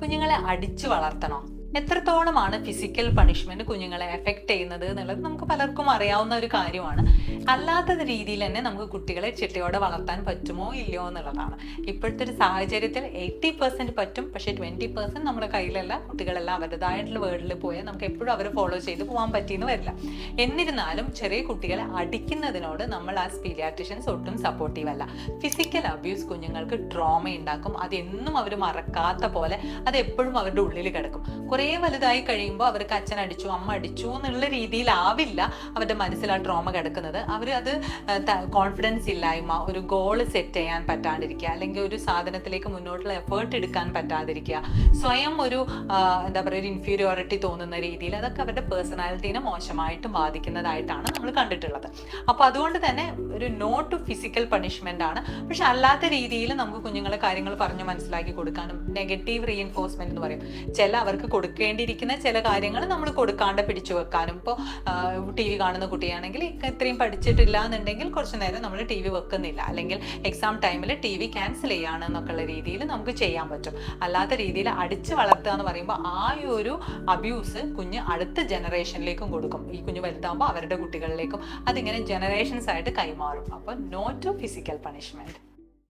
കുഞ്ഞുങ്ങളെ അടിച്ചു വളർത്തണോ. എത്രത്തോളമാണ് ഫിസിക്കൽ പണിഷ്മെന്റ് കുഞ്ഞുങ്ങളെ എഫക്ട് ചെയ്യുന്നത് എന്നുള്ളത് നമുക്ക് പലർക്കും അറിയാവുന്ന ഒരു കാര്യമാണ്. അല്ലാത്ത രീതിയിൽ തന്നെ നമുക്ക് കുട്ടികളെ ചിട്ടയോടെ വളർത്താൻ പറ്റുമോ ഇല്ലയോ എന്നുള്ളതാണ്. ഇപ്പോഴത്തെ ഒരു സാഹചര്യത്തിൽ എയ്റ്റി പെർസെന്റ് പറ്റും. പക്ഷേ ട്വന്റി പെർസെന്റ് നമ്മുടെ കയ്യിലല്ല. കുട്ടികളെല്ലാം അവരുടേതായിട്ടുള്ള വേർഡിൽ പോയാൽ നമുക്ക് എപ്പോഴും അവരെ ഫോളോ ചെയ്ത് പോകാൻ പറ്റിയെന്ന് വരില്ല. എന്നിരുന്നാലും ചെറിയ കുട്ടികളെ അടിക്കുന്നതിനോട് നമ്മൾ ആ പീഡിയാട്രിഷ്യൻസ് ഒട്ടും സപ്പോർട്ടീവ് അല്ല. ഫിസിക്കൽ അബ്യൂസ് കുഞ്ഞുങ്ങൾക്ക് ട്രോമ ഉണ്ടാക്കും. അതെന്നും അവർ മറക്കാത്ത പോലെ അത് എപ്പോഴും അവരുടെ ഉള്ളിൽ കിടക്കും. കുറേ വലുതായി കഴിയുമ്പോൾ അവർക്ക് അച്ഛൻ അടിച്ചു അമ്മ അടിച്ചു എന്നുള്ള രീതിയിലാവില്ല അവരുടെ മനസ്സിൽ ആ ട്രോമ കിടക്കുന്നത്. അവർ അത് കോൺഫിഡൻസ് ഇല്ലായ്മ ഒരു ഗോൾ സെറ്റ് ചെയ്യാൻ പറ്റാണ്ടിരിക്കുക അല്ലെങ്കിൽ ഒരു സാധനത്തിലേക്ക് മുന്നോട്ടുള്ള എഫേർട്ട് എടുക്കാൻ പറ്റാതിരിക്കുക സ്വയം ഒരു എന്താ പറയുക ഒരു ഇൻഫീരിയോറിറ്റി തോന്നുന്ന രീതിയിൽ അതൊക്കെ അവരുടെ പേഴ്സണാലിറ്റീനെ മോശമായിട്ട് ബാധിക്കുന്നതായിട്ടാണ് നമ്മൾ കണ്ടിട്ടുള്ളത്. അപ്പോൾ അതുകൊണ്ട് തന്നെ ഒരു നോ ടു ഫിസിക്കൽ പണിഷ്മെന്റ് ആണ്. പക്ഷെ അല്ലാത്ത രീതിയിൽ നമുക്ക് കുഞ്ഞുങ്ങളെ കാര്യങ്ങൾ പറഞ്ഞു മനസ്സിലാക്കി കൊടുക്കാനും നെഗറ്റീവ് റീഎൻഫോഴ്സ്മെന്റ് എന്ന് പറയും. ചില അവർക്ക് കൊടുക്കേണ്ടിയിരിക്കുന്ന ചില കാര്യങ്ങൾ നമ്മൾ കൊടുക്കാണ്ട് പിടിച്ചു വെക്കാനും. ഇപ്പോൾ ടി വി കാണുന്ന കുട്ടിയാണെങ്കിൽ ഇത്രയും പഠിച്ചിട്ടില്ല എന്നുണ്ടെങ്കിൽ കുറച്ച് നേരം നമ്മൾ ടി വി വെക്കുന്നില്ല. അല്ലെങ്കിൽ എക്സാം ടൈമിൽ ടി വി ക്യാൻസൽ ചെയ്യാണ് എന്നൊക്കെയുള്ള രീതിയിൽ നമുക്ക് ചെയ്യാൻ പറ്റും. അല്ലാത്ത രീതിയിൽ അടിച്ച് വളർത്തുക എന്ന് പറയുമ്പോൾ ആ ഒരു അബ്യൂസ് കുഞ്ഞ് അടുത്ത ജനറേഷനിലേക്കും കൊടുക്കും. ഈ കുഞ്ഞ് വലുതാകുമ്പോൾ അവരുടെ കുട്ടികളിലേക്കും അതിങ്ങനെ ജനറേഷൻസ് ആയിട്ട് കൈമാറും. അപ്പോൾ നോ ടു ഫിസിക്കൽ പണിഷ്മെന്റ്